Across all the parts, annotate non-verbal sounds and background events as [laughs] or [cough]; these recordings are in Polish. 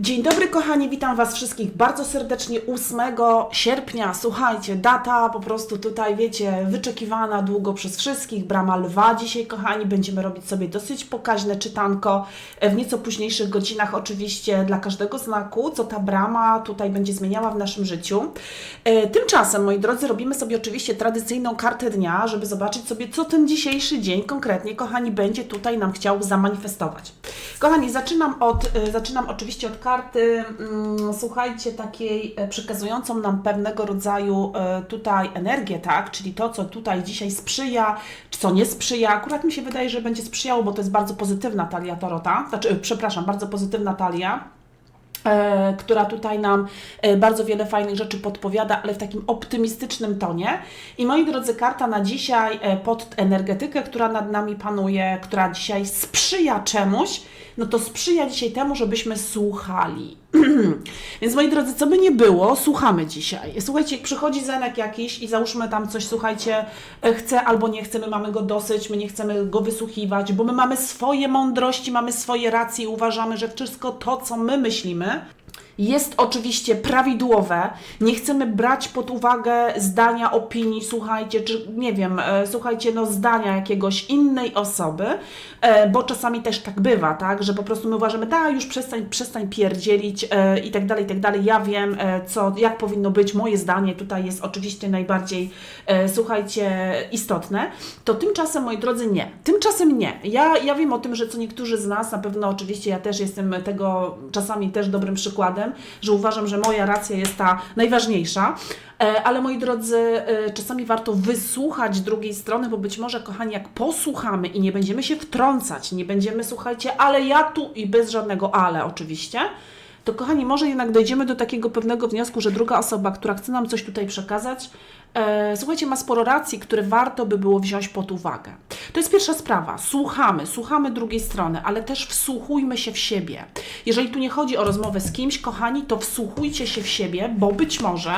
Dzień dobry kochani, witam Was wszystkich bardzo serdecznie 8 sierpnia. Słuchajcie, data po prostu tutaj, wiecie, wyczekiwana długo przez wszystkich. Brama Lwa dzisiaj, kochani, będziemy robić sobie dosyć pokaźne czytanko e, w nieco późniejszych godzinach, oczywiście dla każdego znaku, co ta brama tutaj będzie zmieniała w naszym życiu. E, Tymczasem, moi drodzy, robimy sobie oczywiście tradycyjną kartę dnia, żeby zobaczyć sobie, co ten dzisiejszy dzień konkretnie, kochani, będzie tutaj nam chciał zamanifestować. Kochani, zaczynam od, e, zaczynam oczywiście od karty, mm, słuchajcie, takiej e, przekazującą nam pewnego rodzaju e, tutaj energię, tak? Czyli to, co tutaj dzisiaj sprzyja, czy co nie sprzyja. Akurat mi się wydaje, że będzie sprzyjało, bo to jest bardzo pozytywna talia Tarota, znaczy, e, przepraszam, bardzo pozytywna talia która tutaj nam e, bardzo wiele fajnych rzeczy podpowiada, ale w takim optymistycznym tonie. I moi drodzy, karta na dzisiaj e, pod energetykę, która nad nami panuje, która dzisiaj sprzyja czemuś, no to sprzyja dzisiaj temu, żebyśmy słuchali. [clears throat] Więc moi drodzy, co by nie było, słuchamy dzisiaj. Słuchajcie, przychodzi zenek jakiś i załóżmy tam coś, słuchajcie, e, chce albo nie chce, my mamy go dosyć, my nie chcemy go wysłuchiwać, bo my mamy swoje mądrości, mamy swoje racje i uważamy, że wszystko to, co my myślimy, jest oczywiście prawidłowe. Nie chcemy brać pod uwagę zdania, opinii, słuchajcie, czy nie wiem, e, słuchajcie, no zdania jakiegoś innej osoby, e, bo czasami też tak bywa, tak, że po prostu my uważamy, da, już przestań, przestań pierdzielić e, i tak dalej, i tak dalej. Ja wiem, e, co, jak powinno być, moje zdanie tutaj jest oczywiście najbardziej, e, słuchajcie, istotne. To tymczasem, moi drodzy, nie. Tymczasem nie. Ja, ja wiem o tym, że co niektórzy z nas, na pewno oczywiście ja też jestem tego czasami też dobrym przykładem, że uważam, że moja racja jest ta najważniejsza. E, Ale moi drodzy, e, czasami warto wysłuchać drugiej strony, bo być może, kochani, jak posłuchamy i nie będziemy się wtrącać, nie będziemy, słuchajcie, ale ja tu i bez żadnego ale oczywiście, to kochani, może jednak dojdziemy do takiego pewnego wniosku, że druga osoba, która chce nam coś tutaj przekazać, e, słuchajcie, ma sporo racji, które warto by było wziąć pod uwagę. To jest pierwsza sprawa. Słuchamy, słuchamy drugiej strony, ale też wsłuchujmy się w siebie. Jeżeli tu nie chodzi o rozmowę z kimś, kochani, to wsłuchujcie się w siebie, bo być może,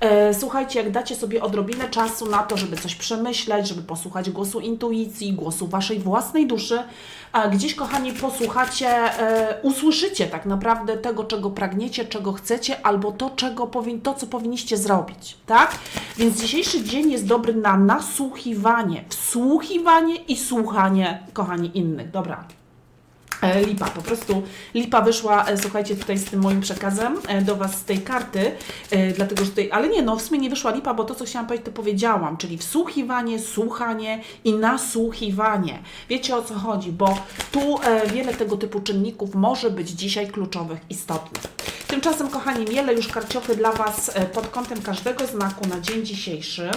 e, słuchajcie, jak dacie sobie odrobinę czasu na to, żeby coś przemyśleć, żeby posłuchać głosu intuicji, głosu waszej własnej duszy, a gdzieś, kochani, posłuchacie, e, usłyszycie tak naprawdę tego, czego pragniecie, czego chcecie, albo to, czego powin, to, co powinniście zrobić, tak? Więc dzisiejszy dzień jest dobry na nasłuchiwanie, wsłuchiwanie i słuchanie, kochani, innych. Dobra. E, Lipa, po prostu lipa wyszła, e, słuchajcie, tutaj z tym moim przekazem e, do Was z tej karty, dlatego że tutaj, ale nie, no w sumie nie wyszła lipa, bo to, co chciałam powiedzieć, to powiedziałam, czyli wsłuchiwanie, słuchanie i nasłuchiwanie. Wiecie o co chodzi, bo tu wiele tego typu czynników może być dzisiaj kluczowych, istotnych. Tymczasem, kochani, miele już karciochy dla Was e, pod kątem każdego znaku na dzień dzisiejszy,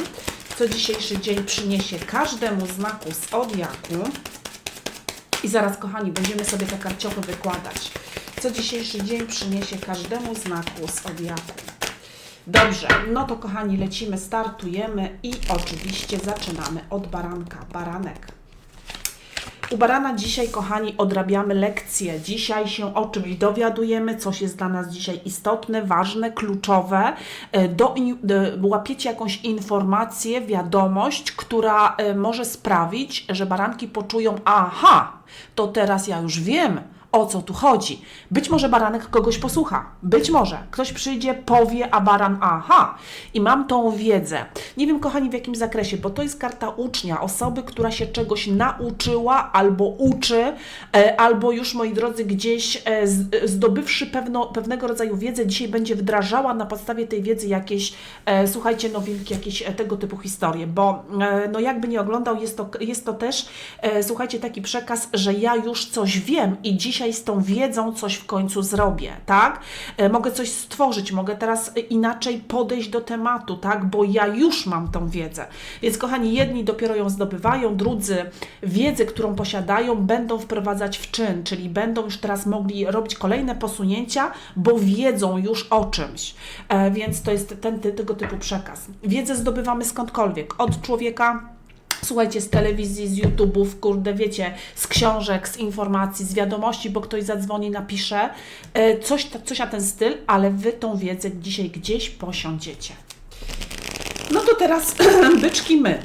co dzisiejszy dzień przyniesie każdemu znaku z zodiaku. I zaraz, kochani, będziemy sobie te karciochy wykładać. Co dzisiejszy dzień przyniesie każdemu znaku z zodiaku. Dobrze, no to kochani, lecimy, startujemy i oczywiście zaczynamy od baranka. Baranek. U barana dzisiaj, kochani, odrabiamy lekcje. Dzisiaj się o czymś dowiadujemy, coś jest dla nas dzisiaj istotne, ważne, kluczowe. E, Do, do, łapiecie jakąś informację, wiadomość, która e, może sprawić, że baranki poczują, aha, to teraz ja już wiem, o co tu chodzi. Być może baranek kogoś posłucha, być może ktoś przyjdzie, powie, a baran aha. I mam tą wiedzę. Nie wiem, kochani, w jakim zakresie, bo to jest karta ucznia, osoby, która się czegoś nauczyła albo uczy, e, albo już, moi drodzy, gdzieś e, zdobywszy pewno, pewnego rodzaju wiedzę, dzisiaj będzie wdrażała na podstawie tej wiedzy jakieś, e, słuchajcie, nowinki, jakieś tego typu historie, bo no jakby nie oglądał, jest to, jest to też, słuchajcie, taki przekaz, że ja już coś wiem i dzisiaj z tą wiedzą coś w końcu zrobię, tak? E, Mogę coś stworzyć, mogę teraz inaczej podejść do tematu, tak? Bo ja już mam tą wiedzę. Więc kochani, jedni dopiero ją zdobywają, drudzy wiedzę, którą posiadają, będą wprowadzać w czyn, czyli będą już teraz mogli robić kolejne posunięcia, bo wiedzą już o czymś. E, Więc to jest ten, tego typu przekaz. Wiedzę zdobywamy skądkolwiek, od człowieka Słuchajcie, z telewizji, z YouTube'ów, kurde, wiecie, z książek, z informacji, z wiadomości, bo ktoś zadzwoni, napisze, e, coś, coś na ten styl, ale Wy tą wiedzę dzisiaj gdzieś posiądziecie. No to teraz [clears throat] byczki my.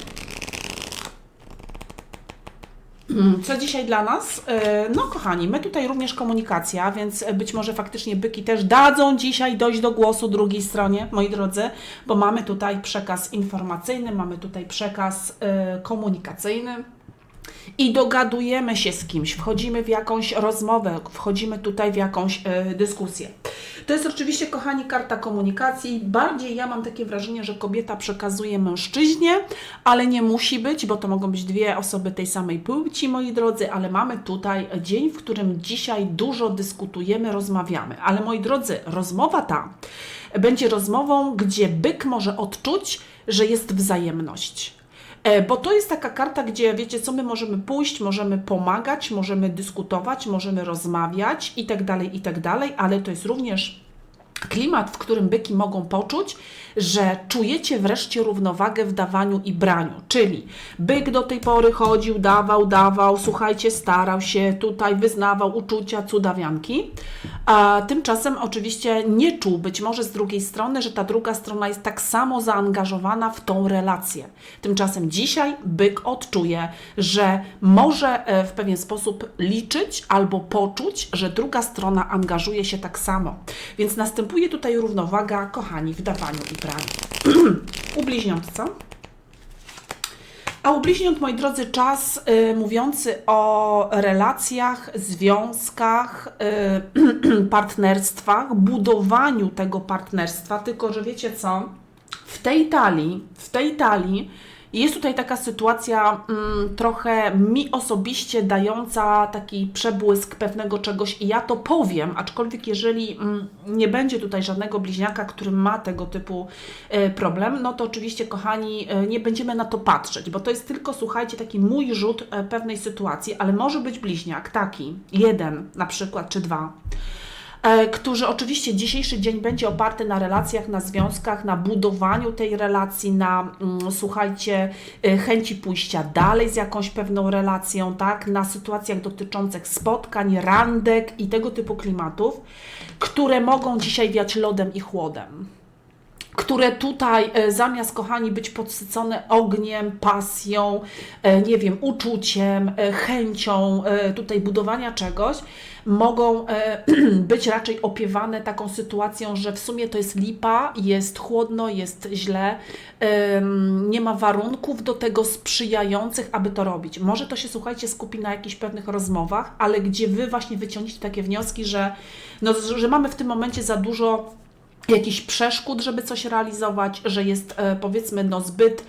Co dzisiaj dla nas? E, No, kochani, my tutaj również komunikacja, więc być może faktycznie byki też dadzą dzisiaj dojść do głosu drugiej stronie, moi drodzy, bo mamy tutaj przekaz informacyjny, mamy tutaj przekaz e, komunikacyjny i dogadujemy się z kimś, wchodzimy w jakąś rozmowę, wchodzimy tutaj w jakąś e, dyskusję. To jest oczywiście, kochani, karta komunikacji. Bardziej ja mam takie wrażenie, że kobieta przekazuje mężczyźnie, ale nie musi być, bo to mogą być dwie osoby tej samej płci, moi drodzy, ale mamy tutaj dzień, w którym dzisiaj dużo dyskutujemy, rozmawiamy. Ale moi drodzy, rozmowa ta będzie rozmową, gdzie byk może odczuć, że jest wzajemność. E, Bo to jest taka karta, gdzie wiecie, co my możemy pójść, możemy pomagać, możemy dyskutować, możemy rozmawiać i tak dalej, i tak dalej, ale to jest również klimat, w którym byki mogą poczuć, że czujecie wreszcie równowagę w dawaniu i braniu. Czyli byk do tej pory chodził, dawał, dawał, słuchajcie, starał się, tutaj wyznawał uczucia, cudawianki, a tymczasem oczywiście nie czuł być może z drugiej strony, że ta druga strona jest tak samo zaangażowana w tą relację. Tymczasem dzisiaj byk odczuje, że może e, w pewien sposób liczyć albo poczuć, że druga strona angażuje się tak samo. Więc następuje tutaj równowaga, kochani, w dawaniu i braniu. U co? A u bliźniąt, moi drodzy, czas y, mówiący o relacjach, związkach, y, [clears throat] partnerstwach, budowaniu tego partnerstwa, tylko że wiecie co? W tej talii, w tej talii jest tutaj taka sytuacja mm, trochę mi osobiście dająca taki przebłysk pewnego czegoś i ja to powiem, aczkolwiek jeżeli mm, nie będzie tutaj żadnego bliźniaka, który ma tego typu e, problem, no to oczywiście kochani, e, nie będziemy na to patrzeć, bo to jest tylko, słuchajcie, taki mój rzut e, pewnej sytuacji, ale może być bliźniak taki, jeden na przykład, czy dwa, którzy oczywiście dzisiejszy dzień będzie oparty na relacjach, na związkach, na budowaniu tej relacji, na mm, słuchajcie, e, chęci pójścia dalej z jakąś pewną relacją, tak, na sytuacjach dotyczących spotkań, randek i tego typu klimatów, które mogą dzisiaj wiać lodem i chłodem które tutaj e, zamiast, kochani, być podsycone ogniem, pasją, e, nie wiem, uczuciem, e, chęcią tutaj budowania czegoś, mogą [clears throat] być raczej opiewane taką sytuacją, że w sumie to jest lipa, jest chłodno, jest źle, nie ma warunków do tego sprzyjających, aby to robić. Może to się, słuchajcie, skupi na jakichś pewnych rozmowach, ale gdzie Wy właśnie wyciągniecie takie wnioski, że, no, że mamy w tym momencie za dużo jakichś przeszkód, żeby coś realizować, że jest e, powiedzmy no zbyt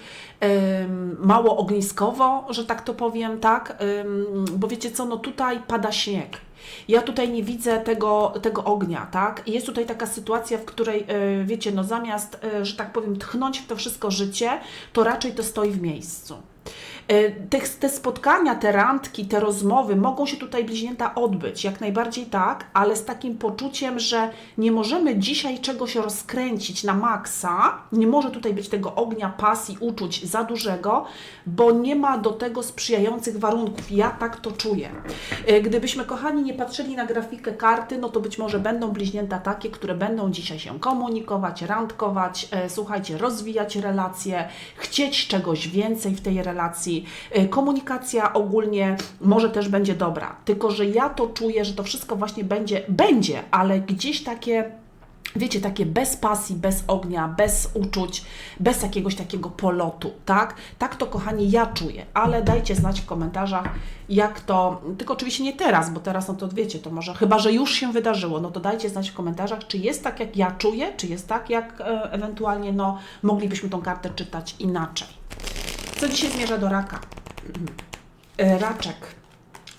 mało ogniskowo, że tak to powiem, tak? Bo wiecie co, no tutaj pada śnieg. Ja tutaj nie widzę tego, tego ognia, tak? Jest tutaj taka sytuacja, w której, e, wiecie, no zamiast, e, że tak powiem, tchnąć w to wszystko życie, to raczej to stoi w miejscu. E, Te, te spotkania, te randki, te rozmowy mogą się tutaj bliźnięta odbyć, jak najbardziej tak, ale z takim poczuciem, że nie możemy dzisiaj czegoś rozkręcić na maksa, nie może tutaj być tego ognia, pasji, uczuć za dużego, bo nie ma do tego sprzyjających warunków. Ja tak to czuję. E, Gdybyśmy, kochani, nie patrzyli na grafikę karty, no to być może będą bliźnięta takie, które będą dzisiaj się komunikować, randkować, e, słuchajcie, rozwijać relacje, chcieć czegoś więcej w tej relacji. E, Komunikacja ogólnie może też będzie dobra, tylko że ja to czuję, że to wszystko właśnie będzie, będzie, ale gdzieś takie wiecie, takie bez pasji, bez ognia, bez uczuć, bez jakiegoś takiego polotu, tak? Tak to, kochani, ja czuję, ale dajcie znać w komentarzach, jak to, tylko oczywiście nie teraz, bo teraz, no to wiecie, to może, chyba, że już się wydarzyło, no to dajcie znać w komentarzach, czy jest tak, jak ja czuję, czy jest tak, jak e, ewentualnie, no, moglibyśmy tą kartę czytać inaczej. Co dzisiaj zmierza do raka? E, Raczek.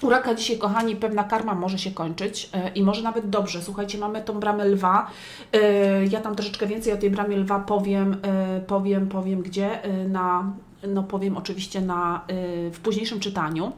U raka dzisiaj, kochani, pewna karma może się kończyć e, i może nawet dobrze. Słuchajcie, mamy tą bramę lwa. E, Ja tam troszeczkę więcej o tej bramie lwa powiem, powiem, powiem gdzie, na, no powiem oczywiście na, w późniejszym czytaniu.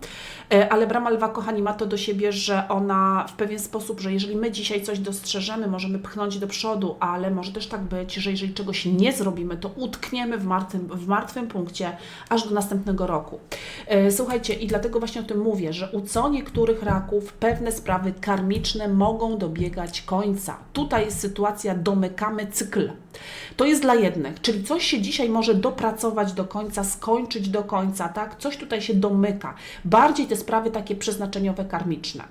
E, Ale brama lwa, kochani, ma to do siebie, że ona w pewien sposób, że jeżeli my dzisiaj coś dostrzeżemy, możemy pchnąć do przodu, ale może też tak być, że jeżeli czegoś nie zrobimy, to utkniemy w martwym, w martwym punkcie aż do następnego roku. E, Słuchajcie, i dlatego właśnie o tym mówię, że u co niektórych raków pewne sprawy karmiczne mogą dobiegać końca. Tutaj jest sytuacja, domykamy cykl. To jest dla jednych, czyli coś się dzisiaj może dopracować do końca skończyć do końca, tak? Coś tutaj się domyka. Bardziej te sprawy takie przeznaczeniowe, karmiczne.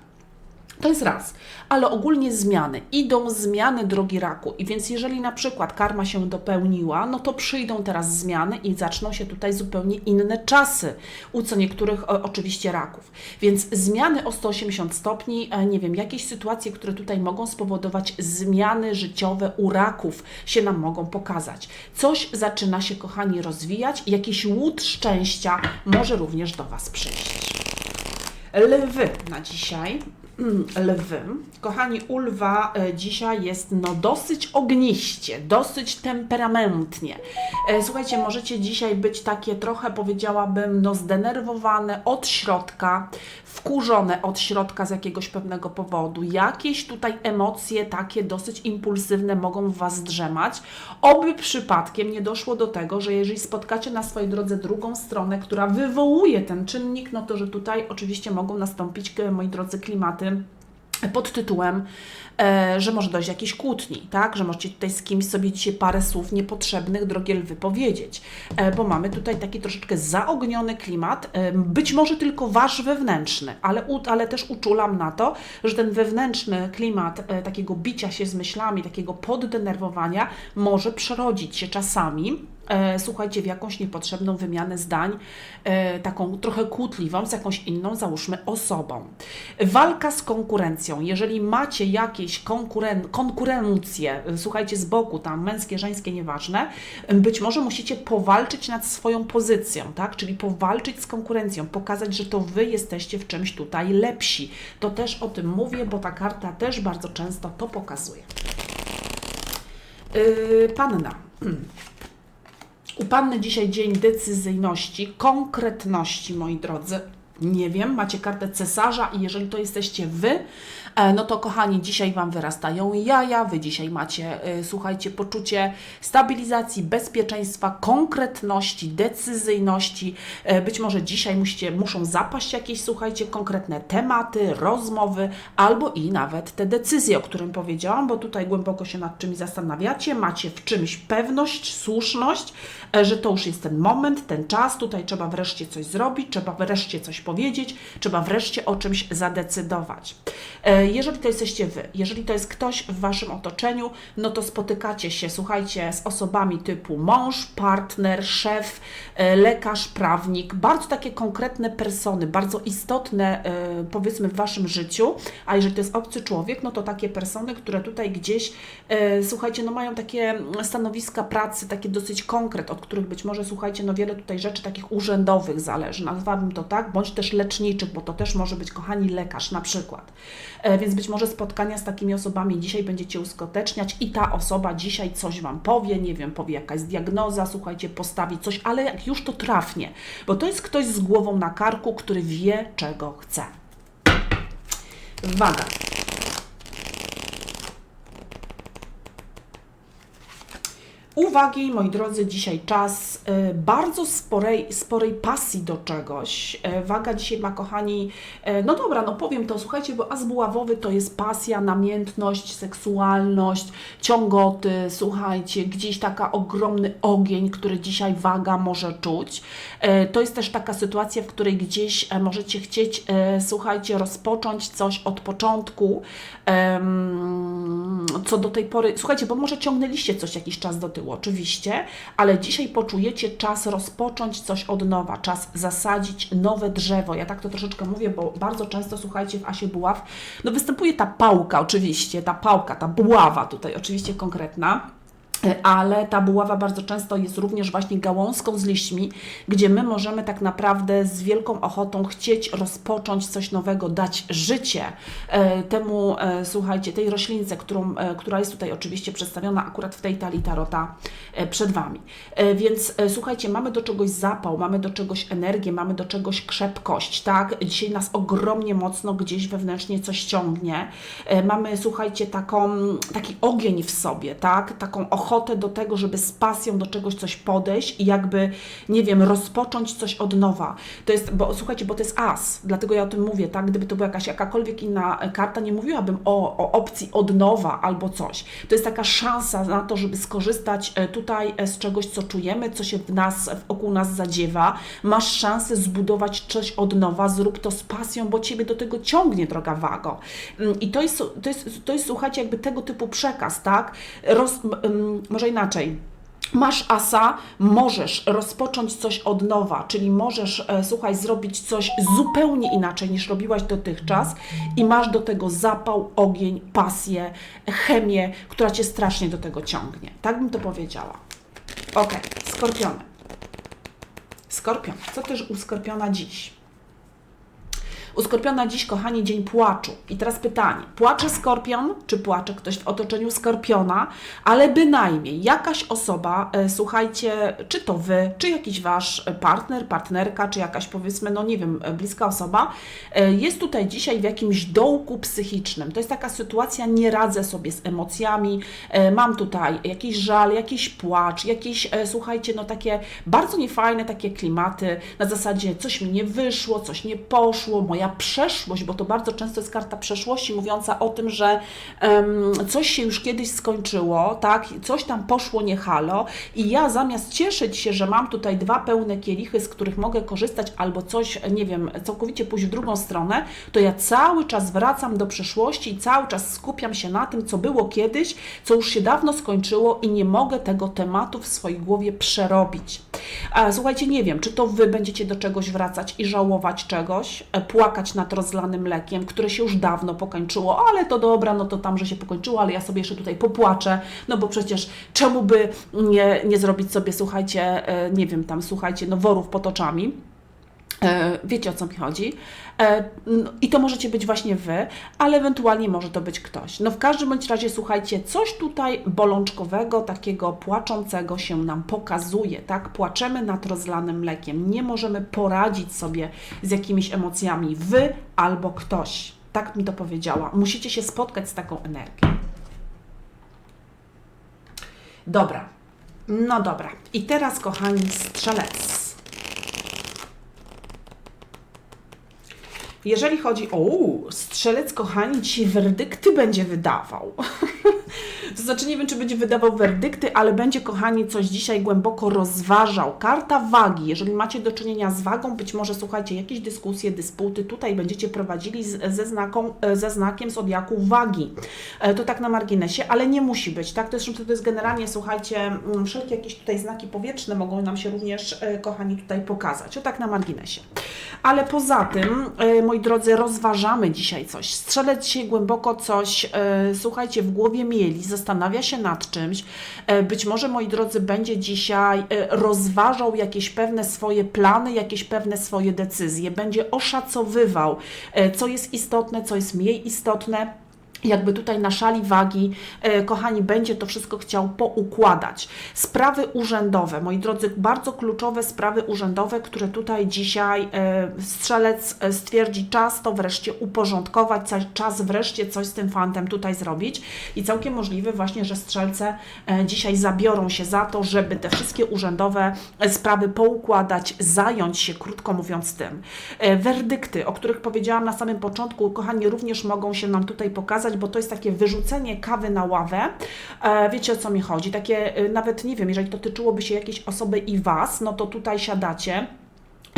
To jest raz, ale ogólnie zmiany. Idą zmiany drogi raku, i więc jeżeli na przykład karma się dopełniła, no to przyjdą teraz zmiany i zaczną się tutaj zupełnie inne czasy u co niektórych o, oczywiście raków. Więc zmiany o 180 stopni, e, nie wiem, jakieś sytuacje, które tutaj mogą spowodować zmiany życiowe u raków się nam mogą pokazać. Coś zaczyna się, kochani, rozwijać, jakiś łód szczęścia może również do Was przyjść. Lwy na dzisiaj. Mm, Lwy. Kochani, u lwa e, dzisiaj jest no dosyć ogniście, dosyć temperamentnie. E, Słuchajcie, możecie dzisiaj być takie trochę, powiedziałabym, no zdenerwowane od środka, wkurzone od środka z jakiegoś pewnego powodu. Jakieś tutaj emocje takie dosyć impulsywne mogą w Was drzemać. Oby przypadkiem nie doszło do tego, że jeżeli spotkacie na swojej drodze drugą stronę, która wywołuje ten czynnik, no to że tutaj oczywiście mogą nastąpić, e, moi drodzy, klimaty pod tytułem, że może dojść do jakiejś kłótni, tak? Że możecie tutaj z kimś sobie dzisiaj parę słów niepotrzebnych, drogie lwy, powiedzieć, e, bo mamy tutaj taki troszeczkę zaogniony klimat, e, być może tylko wasz wewnętrzny, ale, ale też uczulam na to, że ten wewnętrzny klimat e, takiego bicia się z myślami, takiego poddenerwowania może przerodzić się czasami e, słuchajcie, w jakąś niepotrzebną wymianę zdań, e, taką trochę kłótliwą z jakąś inną, załóżmy, osobą. Walka z konkurencją. Jeżeli macie jakieś konkuren konkurencje, e, słuchajcie, z boku, tam męskie, żeńskie, nieważne, e, być może musicie powalczyć nad swoją pozycją, tak? Czyli powalczyć z konkurencją, pokazać, że to Wy jesteście w czymś tutaj lepsi. To też o tym mówię, bo ta karta też bardzo często to pokazuje. Yy, panna. [clears throat] U Panny dzisiaj dzień decyzyjności, konkretności, moi drodzy. Nie wiem, macie kartę cesarza i jeżeli to jesteście Wy, no to kochani, dzisiaj Wam wyrastają jaja, Wy dzisiaj macie, e, słuchajcie, poczucie stabilizacji, bezpieczeństwa, konkretności, decyzyjności. E, Być może dzisiaj musicie, muszą zapaść jakieś, słuchajcie, konkretne tematy, rozmowy, albo i nawet te decyzje, o którym powiedziałam, bo tutaj głęboko się nad czymś zastanawiacie, macie w czymś pewność, słuszność, e, że to już jest ten moment, ten czas, tutaj trzeba wreszcie coś zrobić, trzeba wreszcie coś powiedzieć, trzeba wreszcie o czymś zadecydować. Jeżeli to jesteście Wy, jeżeli to jest ktoś w Waszym otoczeniu, no to spotykacie się, słuchajcie, z osobami typu mąż, partner, szef, e, lekarz, prawnik, bardzo takie konkretne persony, bardzo istotne, e, powiedzmy, w Waszym życiu, a jeżeli to jest obcy człowiek, no to takie persony, które tutaj gdzieś, e, słuchajcie, no mają takie stanowiska pracy, takie dosyć konkret, od których być może, słuchajcie, no wiele tutaj rzeczy takich urzędowych zależy, nazwałabym to tak, bądź też leczniczych, bo to też może być, kochani, lekarz na przykład. Więc być może spotkania z takimi osobami dzisiaj będziecie uskuteczniać i ta osoba dzisiaj coś Wam powie, nie wiem, powie jakaś diagnoza, słuchajcie, postawi coś, ale jak już to trafnie, bo to jest ktoś z głową na karku, który wie, czego chce. Waga. Uwagi, moi drodzy, dzisiaj czas y, bardzo sporej, sporej pasji do czegoś. Y, waga dzisiaj ma, kochani, y, no dobra, no powiem to, słuchajcie, bo as buławowy to jest pasja, namiętność, seksualność, ciągoty, słuchajcie, gdzieś taka ogromny ogień, który dzisiaj waga może czuć. To jest też taka sytuacja, w której gdzieś e, możecie chcieć, e, słuchajcie, rozpocząć coś od początku, em, co do tej pory, słuchajcie, bo może ciągnęliście coś jakiś czas do tyłu, oczywiście, ale dzisiaj poczujecie czas rozpocząć coś od nowa, czas zasadzić nowe drzewo. Ja tak to troszeczkę mówię, bo bardzo często, słuchajcie, w Asie Buław, no występuje ta pałka oczywiście, ta pałka, ta buława tutaj oczywiście konkretna, ale ta buława bardzo często jest również właśnie gałązką z liśćmi, gdzie my możemy tak naprawdę z wielką ochotą chcieć rozpocząć coś nowego, dać życie e, temu, e, słuchajcie, tej roślince, którą, która jest tutaj oczywiście przedstawiona akurat w tej talii tarota przed Wami. Więc słuchajcie, mamy do czegoś zapał, mamy do czegoś energię, mamy do czegoś krzepkość, tak? Dzisiaj nas ogromnie mocno gdzieś wewnętrznie coś ciągnie. Mamy, słuchajcie, taką, taki ogień w sobie, tak? Taką ochotę ochotę do tego, żeby z pasją do czegoś coś podejść i jakby, nie wiem, rozpocząć coś od nowa. To jest, bo słuchajcie, bo to jest as, dlatego ja o tym mówię, tak? Gdyby to była jakaś jakakolwiek inna karta, nie mówiłabym o, o opcji od nowa albo coś. To jest taka szansa na to, żeby skorzystać e, tutaj e, z czegoś, co czujemy, co się w nas, wokół nas zadziewa. Masz szansę zbudować coś od nowa, zrób to z pasją, bo Ciebie do tego ciągnie, droga Wago. Mm, I to jest, to jest, to jest słuchajcie, jakby tego typu przekaz, tak? Roz, może inaczej. Masz asa, możesz rozpocząć coś od nowa, czyli możesz, e, słuchaj, zrobić coś zupełnie inaczej niż robiłaś dotychczas i masz do tego zapał, ogień, pasję, chemię, która cię strasznie do tego ciągnie. Tak bym to powiedziała. Ok, skorpiony. Skorpion. Co też u skorpiona dziś? U Skorpiona dziś, kochani, dzień płaczu. I teraz pytanie, płacze Skorpion, czy płacze ktoś w otoczeniu Skorpiona, ale bynajmniej jakaś osoba, e, słuchajcie, czy to Wy, czy jakiś Wasz partner, partnerka, czy jakaś powiedzmy, no nie wiem, bliska osoba, e, jest tutaj dzisiaj w jakimś dołku psychicznym. To jest taka sytuacja, nie radzę sobie z emocjami, e, mam tutaj jakiś żal, jakiś płacz, jakieś, słuchajcie, no takie bardzo niefajne takie klimaty, na zasadzie coś mi nie wyszło, coś nie poszło, moja przeszłość, bo to bardzo często jest karta przeszłości mówiąca o tym, że um, coś się już kiedyś skończyło, tak, coś tam poszło nie halo i ja zamiast cieszyć się, że mam tutaj dwa pełne kielichy, z których mogę korzystać albo coś, nie wiem, całkowicie pójść w drugą stronę, to ja cały czas wracam do przeszłości i cały czas skupiam się na tym, co było kiedyś, co już się dawno skończyło i nie mogę tego tematu w swojej głowie przerobić. A, słuchajcie, nie wiem, czy to Wy będziecie do czegoś wracać i żałować czegoś, e, płakać nad rozlanym mlekiem, które się już dawno pokończyło, ale to dobra, no to tam, że się pokończyło, ale ja sobie jeszcze tutaj popłaczę, no bo przecież czemu by nie, nie zrobić sobie, słuchajcie, e, nie wiem, tam, słuchajcie, no worów pod oczami. E, wiecie o co mi chodzi. E, no, I to możecie być właśnie Wy, ale ewentualnie może to być ktoś. No w każdym bądź razie, słuchajcie, coś tutaj bolączkowego, takiego płaczącego się nam pokazuje, tak? Płaczemy nad rozlanym mlekiem. Nie możemy poradzić sobie z jakimiś emocjami. Wy albo ktoś. Tak mi to powiedziała. Musicie się spotkać z taką energią. Dobra. No dobra. I teraz, kochani, strzelec. Jeżeli chodzi o strzelec, kochani, ci werdykty będzie wydawał. [laughs] to znaczy, nie wiem, czy będzie wydawał werdykty, ale będzie, kochani, coś dzisiaj głęboko rozważał. Karta wagi. Jeżeli macie do czynienia z wagą, być może, słuchajcie, jakieś dyskusje, dysputy tutaj będziecie prowadzili z, ze, znaką, ze znakiem wagi. E, to tak na marginesie, ale nie musi być, tak? To jest, to jest generalnie, słuchajcie, mm, wszelkie jakieś tutaj znaki powietrzne mogą nam się również, e, kochani, tutaj pokazać. To tak na marginesie. Ale poza tym, e, moi drodzy, rozważamy dzisiaj coś. Strzelec dzisiaj głęboko coś, e, słuchajcie, w głowie mieli, zastanawia się nad czymś. E, być może, moi drodzy, będzie dzisiaj rozważał jakieś pewne swoje plany, jakieś pewne swoje decyzje, będzie oszacowywał, co jest istotne, co jest mniej istotne jakby tutaj na szali wagi, e, kochani, będzie to wszystko chciał poukładać. Sprawy urzędowe, moi drodzy, bardzo kluczowe sprawy urzędowe, które tutaj dzisiaj e, strzelec e, stwierdzi czas to wreszcie uporządkować, czas wreszcie coś z tym fantem tutaj zrobić i całkiem możliwe właśnie, że strzelce dzisiaj zabiorą się za to, żeby te wszystkie urzędowe sprawy poukładać, zająć się, krótko mówiąc, tym. Werdykty, o których powiedziałam na samym początku, kochani, również mogą się nam tutaj pokazać, bo to jest takie wyrzucenie kawy na ławę. E, wiecie o co mi chodzi? Takie, e, nawet nie wiem, jeżeli to tyczyłoby się jakiejś osoby i Was, no to tutaj siadacie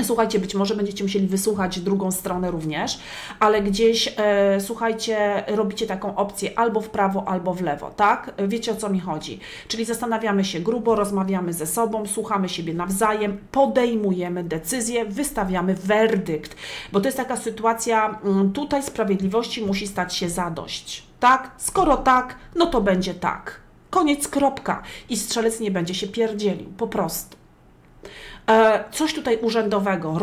Słuchajcie, być może będziecie musieli wysłuchać drugą stronę również, ale gdzieś, e, słuchajcie, robicie taką opcję albo w prawo, albo w lewo, tak? Wiecie o co mi chodzi. Czyli zastanawiamy się grubo, rozmawiamy ze sobą, słuchamy siebie nawzajem, podejmujemy decyzję, wystawiamy werdykt, bo to jest taka sytuacja, mm, tutaj sprawiedliwości musi stać się zadość, tak? Skoro tak, no to będzie tak. Koniec, kropka. I strzelec nie będzie się pierdzielił, po prostu. E, coś tutaj urzędowego,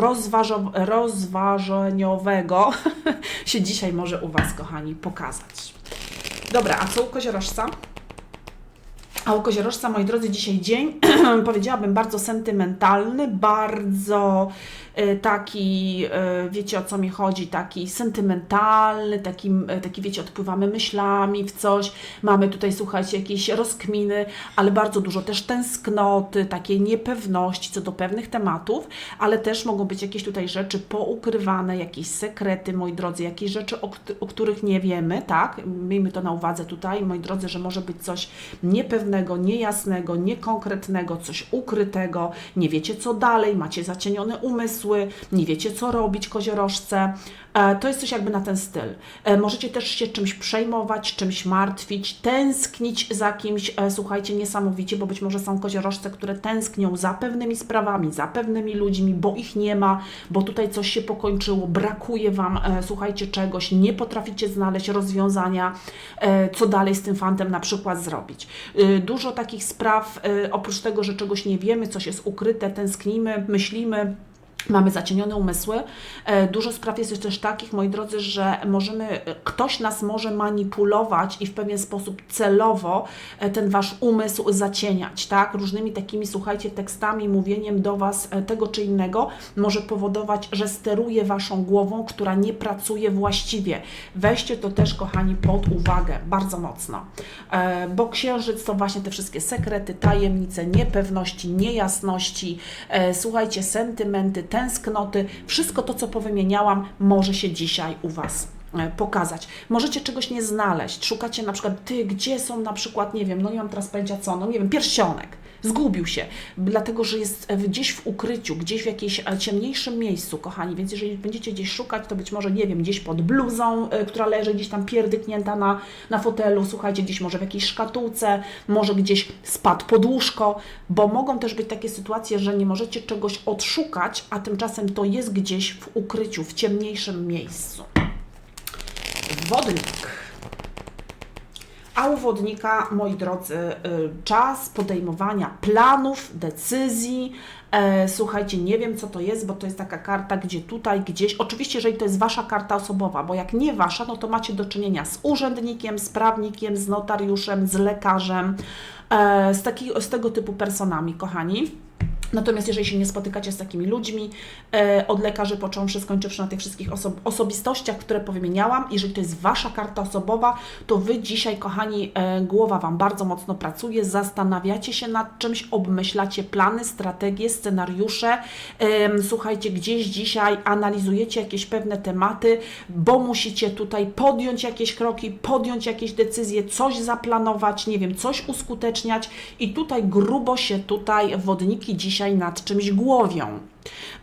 rozważeniowego [laughs] się dzisiaj może u Was, kochani, pokazać. Dobra, a co u koziorożca? A u koziorożca, moi drodzy, dzisiaj dzień, [clears throat] powiedziałabym, bardzo sentymentalny, bardzo taki, y, wiecie o co mi chodzi, taki sentymentalny, taki, y, taki wiecie, odpływamy myślami w coś, mamy tutaj, słuchajcie, jakieś rozkminy, ale bardzo dużo też tęsknoty, takiej niepewności co do pewnych tematów, ale też mogą być jakieś tutaj rzeczy poukrywane, jakieś sekrety, moi drodzy, jakieś rzeczy, o, o których nie wiemy, tak? Miejmy to na uwadze tutaj, moi drodzy, że może być coś niepewnego, niejasnego, niekonkretnego, coś ukrytego, nie wiecie co dalej, macie zacienione umysły, nie wiecie co robić, koziorożce. E, To jest coś jakby na ten styl. E, Możecie też się czymś przejmować, czymś martwić, tęsknić za kimś, e, słuchajcie, niesamowicie, bo być może są koziorożce, które tęsknią za pewnymi sprawami, za pewnymi ludźmi, bo ich nie ma, bo tutaj coś się pokończyło, brakuje Wam, słuchajcie, czegoś, nie potraficie znaleźć rozwiązania, co dalej z tym fantem na przykład zrobić. Dużo takich spraw, oprócz tego, że czegoś nie wiemy, coś jest ukryte, tęsknimy, myślimy, Mamy zacienione umysły. E, Dużo spraw jest też takich, moi drodzy, że możemy, ktoś nas może manipulować i w pewien sposób celowo e, ten wasz umysł zacieniać, tak? Różnymi takimi, słuchajcie, tekstami, mówieniem do was e, tego czy innego może powodować, że steruje waszą głową, która nie pracuje właściwie. Weźcie to też, kochani, pod uwagę bardzo mocno, bo księżyc to właśnie te wszystkie sekrety, tajemnice, niepewności, niejasności, słuchajcie, sentymenty, tęsknoty, wszystko to, co powymieniałam, może się dzisiaj u Was e, pokazać. Możecie czegoś nie znaleźć, szukacie na przykład, ty, gdzie są na przykład, nie wiem, no nie mam teraz pojęcia co, no nie wiem, pierścionek, zgubił się, dlatego, że jest gdzieś w ukryciu, gdzieś w jakimś e, ciemniejszym miejscu, kochani, więc jeżeli będziecie gdzieś szukać, to być może, nie wiem, gdzieś pod bluzą, e, która leży gdzieś tam pierdyknięta na, na fotelu, słuchajcie, gdzieś może w jakiejś szkatułce, może gdzieś spadł pod łóżko, bo mogą też być takie sytuacje, że nie możecie czegoś odszukać, a tymczasem to jest gdzieś w ukryciu, w ciemniejszym miejscu. Wodnik. A u wodnika, moi drodzy, y, czas podejmowania planów, decyzji. E, Słuchajcie, nie wiem co to jest, bo to jest taka karta, gdzie tutaj gdzieś, oczywiście, jeżeli to jest Wasza karta osobowa, bo jak nie Wasza, no to macie do czynienia z urzędnikiem, z prawnikiem, z notariuszem, z lekarzem, e, z, taki, z tego typu personami, kochani. Natomiast jeżeli się nie spotykacie z takimi ludźmi, e, od lekarzy począwszy, skończywszy na tych wszystkich oso- osobistościach, które powymieniałam, jeżeli to jest Wasza karta osobowa, to Wy dzisiaj, kochani, e, głowa Wam bardzo mocno pracuje, zastanawiacie się nad czymś, obmyślacie plany, strategie, scenariusze, em, słuchajcie, gdzieś dzisiaj analizujecie jakieś pewne tematy, bo musicie tutaj podjąć jakieś kroki, podjąć jakieś decyzje, coś zaplanować, nie wiem, coś uskuteczniać i tutaj grubo się tutaj wodniki dzisiaj nad czymś głowią.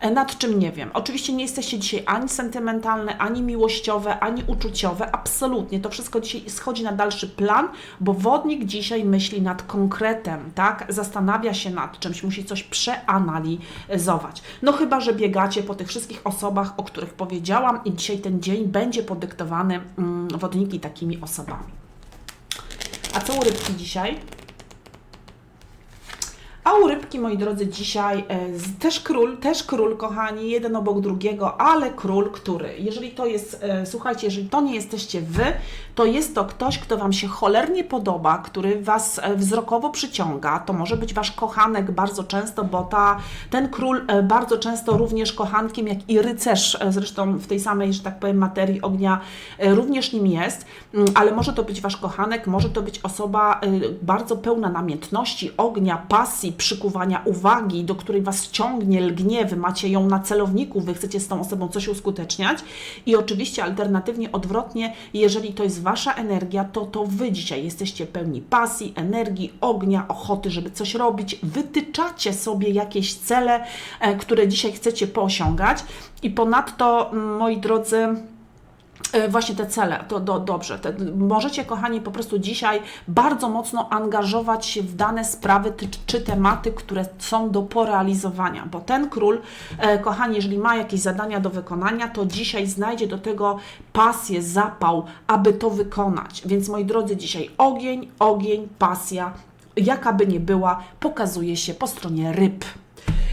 E, Nad czym nie wiem. Oczywiście nie jesteście dzisiaj ani sentymentalne, ani miłościowe, ani uczuciowe. Absolutnie. To wszystko dzisiaj schodzi na dalszy plan, bo wodnik dzisiaj myśli nad konkretem, tak? Zastanawia się nad czymś, musi coś przeanalizować. No chyba, że biegacie po tych wszystkich osobach, o których powiedziałam i dzisiaj ten dzień będzie podyktowany mm, wodniki takimi osobami. A co u rybki dzisiaj? A u rybki, moi drodzy, dzisiaj e, też król, też król, kochani, jeden obok drugiego, ale król, który, jeżeli to jest, e, słuchajcie, jeżeli to nie jesteście wy, to jest to ktoś, kto wam się cholernie podoba, który was e, wzrokowo przyciąga. To może być wasz kochanek bardzo często, bo ta, ten król bardzo często również kochankiem, jak i rycerz, zresztą w tej samej, że tak powiem, materii ognia również nim jest, Mm, ale może to być wasz kochanek, może to być osoba bardzo pełna namiętności, ognia, pasji, przykuwania uwagi, do której was ciągnie, lgnie, wy macie ją na celowniku, wy chcecie z tą osobą coś uskuteczniać i oczywiście alternatywnie odwrotnie, jeżeli to jest wasza energia, to to wy dzisiaj jesteście pełni pasji, energii, ognia, ochoty, żeby coś robić, wytyczacie sobie jakieś cele, e, które dzisiaj chcecie poosiągać i ponadto, moi drodzy, Właśnie te cele, to do, dobrze. Te, możecie, kochani, po prostu dzisiaj bardzo mocno angażować się w dane sprawy ty, czy tematy, które są do porealizowania, bo ten król, e, kochani, jeżeli ma jakieś zadania do wykonania, to dzisiaj znajdzie do tego pasję, zapał, aby to wykonać. Więc moi drodzy, dzisiaj ogień, ogień, pasja, jaka by nie była, pokazuje się po stronie ryb.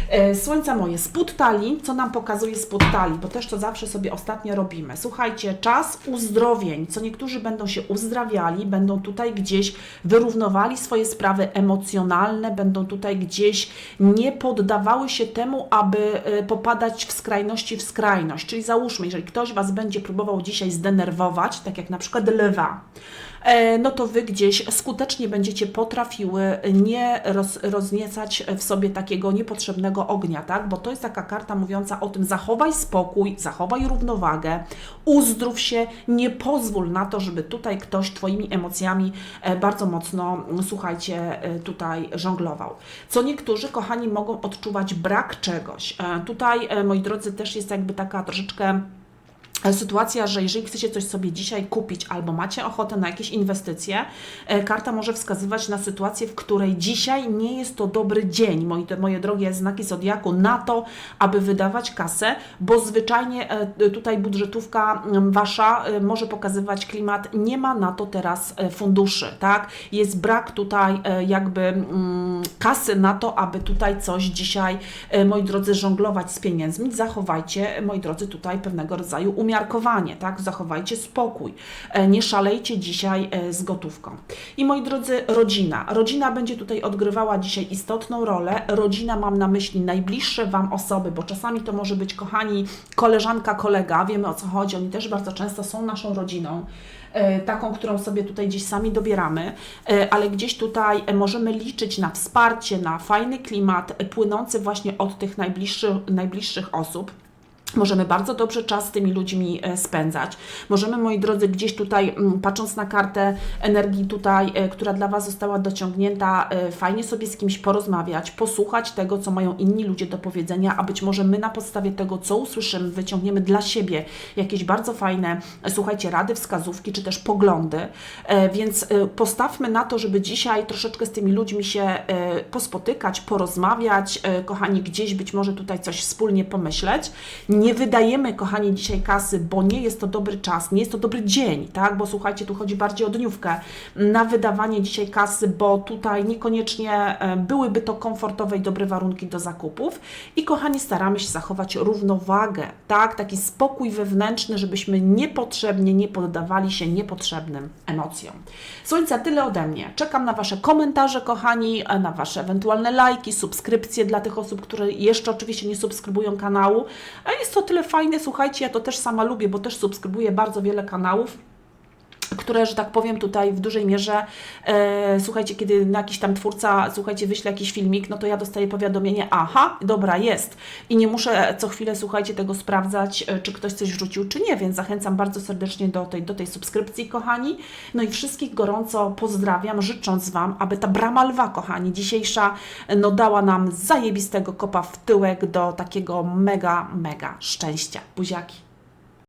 E, Słońca moje, spód talii, co nam pokazuje spód talii, bo też to zawsze sobie ostatnio robimy. Słuchajcie, czas uzdrowień, co niektórzy będą się uzdrawiali, będą tutaj gdzieś wyrównowali swoje sprawy emocjonalne, będą tutaj gdzieś nie poddawały się temu, aby e, popadać w skrajności w skrajność. Czyli załóżmy, jeżeli ktoś Was będzie próbował dzisiaj zdenerwować, tak jak na przykład lewa, no to Wy gdzieś skutecznie będziecie potrafiły nie roz, rozniecać w sobie takiego niepotrzebnego ognia, tak? Bo to jest taka karta mówiąca o tym, zachowaj spokój, zachowaj równowagę, uzdrów się, nie pozwól na to, żeby tutaj ktoś Twoimi emocjami e, bardzo mocno, słuchajcie, e, tutaj żonglował. Co niektórzy, kochani, mogą odczuwać brak czegoś. E, Tutaj, e, moi drodzy, też jest jakby taka troszeczkę e, sytuacja, że jeżeli chcecie coś sobie dzisiaj kupić albo macie ochotę na jakieś inwestycje, e, karta może wskazywać na sytuację, w której dzisiaj nie jest to dobry dzień, moi, moje drogie znaki zodiaku, na to, aby wydawać kasę, bo zwyczajnie e, tutaj budżetówka wasza e, może pokazywać klimat, nie ma na to teraz e, funduszy, tak? Jest brak tutaj e, jakby kasy na to, aby tutaj coś dzisiaj, e, moi drodzy, żonglować z pieniędzmi. Zachowajcie, moi drodzy, tutaj pewnego rodzaju umiarkowanie, tak? Zachowajcie spokój. E, Nie szalejcie dzisiaj e, z gotówką. I moi drodzy, rodzina. Rodzina będzie tutaj odgrywała dzisiaj istotną rolę. Rodzina mam na myśli najbliższe Wam osoby, bo czasami to może być, kochani, koleżanka, kolega, wiemy o co chodzi, oni też bardzo często są naszą rodziną e, taką, którą sobie tutaj gdzieś sami dobieramy, ale gdzieś tutaj możemy liczyć na wsparcie, na fajny klimat płynący właśnie od tych najbliższych, najbliższych osób. Możemy bardzo dobrze czas z tymi ludźmi e, spędzać. Możemy, moi drodzy, gdzieś tutaj, mm, patrząc na kartę energii tutaj, e, która dla Was została dociągnięta, e, fajnie sobie z kimś porozmawiać, posłuchać tego, co mają inni ludzie do powiedzenia, a być może my na podstawie tego, co usłyszymy, wyciągniemy dla siebie jakieś bardzo fajne, słuchajcie, rady, wskazówki, czy też poglądy. Więc postawmy na to, żeby dzisiaj troszeczkę z tymi ludźmi się pospotykać, porozmawiać, kochani, gdzieś być może tutaj coś wspólnie pomyśleć. Nie wydajemy, kochani, dzisiaj kasy, bo nie jest to dobry czas, nie jest to dobry dzień, tak? Bo słuchajcie, tu chodzi bardziej o dniówkę na wydawanie dzisiaj kasy, bo tutaj niekoniecznie e, byłyby to komfortowe i dobre warunki do zakupów. I kochani, staramy się zachować równowagę, tak? Taki spokój wewnętrzny, żebyśmy niepotrzebnie nie poddawali się niepotrzebnym emocjom. Słońca, tyle ode mnie. Czekam na Wasze komentarze, kochani, e, na Wasze ewentualne lajki, subskrypcje dla tych osób, które jeszcze oczywiście nie subskrybują kanału. A jest to tyle fajne, słuchajcie, ja to też sama lubię, bo też subskrybuję bardzo wiele kanałów które, że tak powiem, tutaj w dużej mierze, e, słuchajcie, kiedy na jakiś tam twórca, słuchajcie, wyśle jakiś filmik, no to ja dostaję powiadomienie, aha, dobra, jest. I nie muszę co chwilę, słuchajcie, tego sprawdzać, e, czy ktoś coś wrzucił, czy nie, więc zachęcam bardzo serdecznie do tej, do tej subskrypcji, kochani. No i wszystkich gorąco pozdrawiam, życząc Wam, aby ta brama lwa, kochani, dzisiejsza, no dała nam zajebistego kopa w tyłek do takiego mega, mega szczęścia. Buziaki.